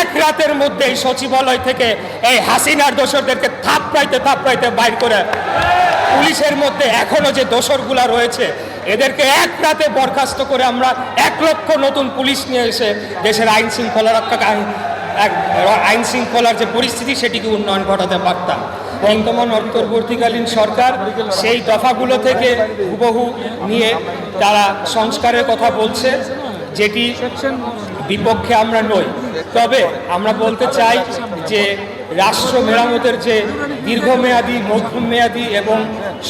এক রাতের মধ্যে এই সচিবালয় থেকে এই হাসিনার দোসরদেরকে থাপড়াইতে থাপড়াইতে বাইর করে পুলিশের মধ্যে এখনও যে দোসরগুলা রয়েছে, এদেরকে এক রাতে বরখাস্ত করে আমরা এক লক্ষ নতুন পুলিশ নিয়ে এসে দেশের আইন শৃঙ্খলা রক্ষা আইন- শৃঙ্খলার যে পরিস্থিতি সেটিকে উন্নয়ন ঘটাতে পারতাম। বর্তমান অন্তর্বর্তীকালীন সরকার সেই দফাগুলো থেকে হুবহু নিয়ে তারা সংস্কারের কথা বলছে, যেটি বিপক্ষে আমরা নই। তবে আমরা বলতে চাই যে রাষ্ট্র মেরামতের যে দীর্ঘমেয়াদী, মধ্যমেয়াদী এবং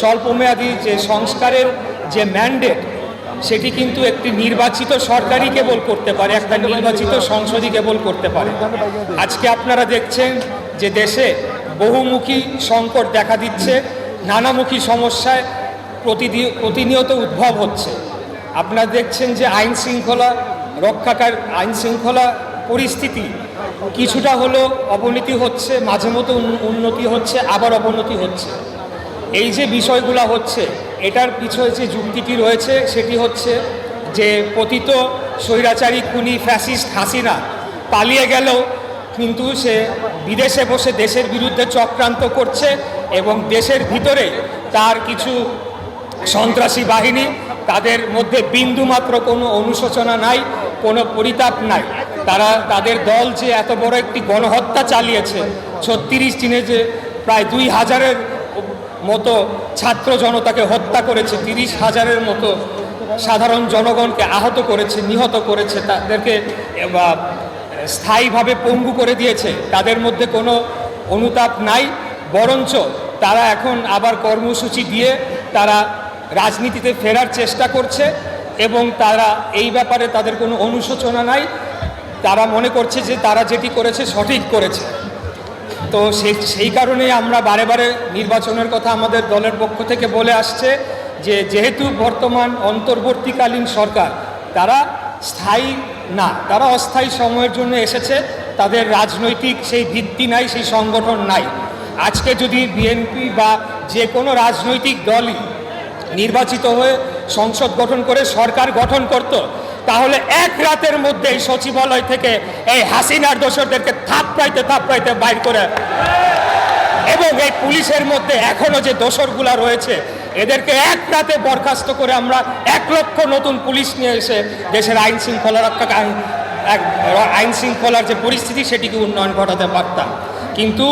স্বল্পমেয়াদী যে সংস্কারের যে ম্যান্ডেট সেটি কিন্তু একটি নির্বাচিত সরকারই কেবল করতে পারে, একটা নির্বাচিত সংসদই কেবল করতে পারে। আজকে আপনারা দেখছেন যে দেশে বহুমুখী সংকট দেখা দিচ্ছে, নানামুখী সমস্যায় প্রতিনিয়ত উদ্ভব হচ্ছে। আপনারা দেখছেন যে আইন শৃঙ্খলা রক্ষাকার আইন শৃঙ্খলা পরিস্থিতি কিছুটা হলো অবনতি হচ্ছে, মাঝে মতো উন্নতি হচ্ছে, আবার অবনতি হচ্ছে। এই যে বিষয়গুলো হচ্ছে, এটার পিছনে যে যুক্তিটি রয়েছে, সেটি হচ্ছে যে পতিত স্বৈরাচারী খুনি ফ্যাসিস্ট হাসিনা পালিয়ে গেলেও কিন্তু সে বিদেশে বসে দেশের বিরুদ্ধে চক্রান্ত করছে এবং দেশের ভিতরে তার কিছু সন্ত্রাসী বাহিনী, তাদের মধ্যে বিন্দুমাত্র কোনো অনুশোচনা নাই। কোনো পরিতাপ নাই। তারা, তাদের দল যে এত বড় একটি গণহত্যা চালিয়েছে, ছত্রিশ দিনে যে প্রায় দুই হাজারের মতো ছাত্র জনতাকে হত্যা করেছে, তিরিশ হাজারের মতো সাধারণ জনগণকে আহত করেছে, নিহত করেছে, তাদেরকে স্থায়ীভাবে পঙ্গু করে দিয়েছে, তাদের মধ্যে কোনো অনুতাপ নাই। বরঞ্চ তারা এখন আবার কর্মসূচি দিয়ে তারা রাজনীতিতে ফেরার চেষ্টা করছে। এবং তারা এই ব্যাপারে তাদের কোনো অনুশোচনা নাই। তারা মনে করছে যে তারা যেটি করেছে সঠিক করেছে। তো সেই সেই কারণে আমরা বারে বারে নির্বাচনের কথা আমাদের দলের পক্ষ থেকে বলে আসছে যে যেহেতু বর্তমান অন্তর্বর্তীকালীন সরকার, তারা স্থায়ী না, তারা অস্থায়ী সময়ের জন্য এসেছে, তাদের রাজনৈতিক সেই ভিত্তি নাই, সেই সংগঠন নাই। আজকে যদি বিএনপি বা যে কোনো রাজনৈতিক দলই নির্বাচিত হয়ে সংসদ গঠন করে সরকার গঠন করত, তাহলে এক রাতের মধ্যে এই সচিবালয় থেকে এই হাসিনার দোসরদেরকে থাপড়াইতে থাপড়াইতে বাইর করে এবং এই পুলিশের মধ্যে এখনও যে দোসরগুলা রয়েছে, এদেরকে এক রাতে বরখাস্ত করে আমরা এক লক্ষ নতুন পুলিশ নিয়ে এসে দেশের আইন শৃঙ্খলা রক্ষা আইন শৃঙ্খলার যে পরিস্থিতি সেটিকে উন্নয়ন ঘটাতে পারতাম। কিন্তু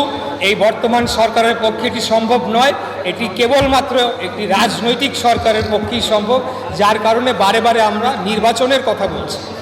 এই বর্তমান সরকারের পক্ষে এটি সম্ভব নয়। এটি কেবলমাত্র একটি রাজনৈতিক সরকারের পক্ষেই সম্ভব, যার কারণে বারে বারে আমরা নির্বাচনের কথা বলছি।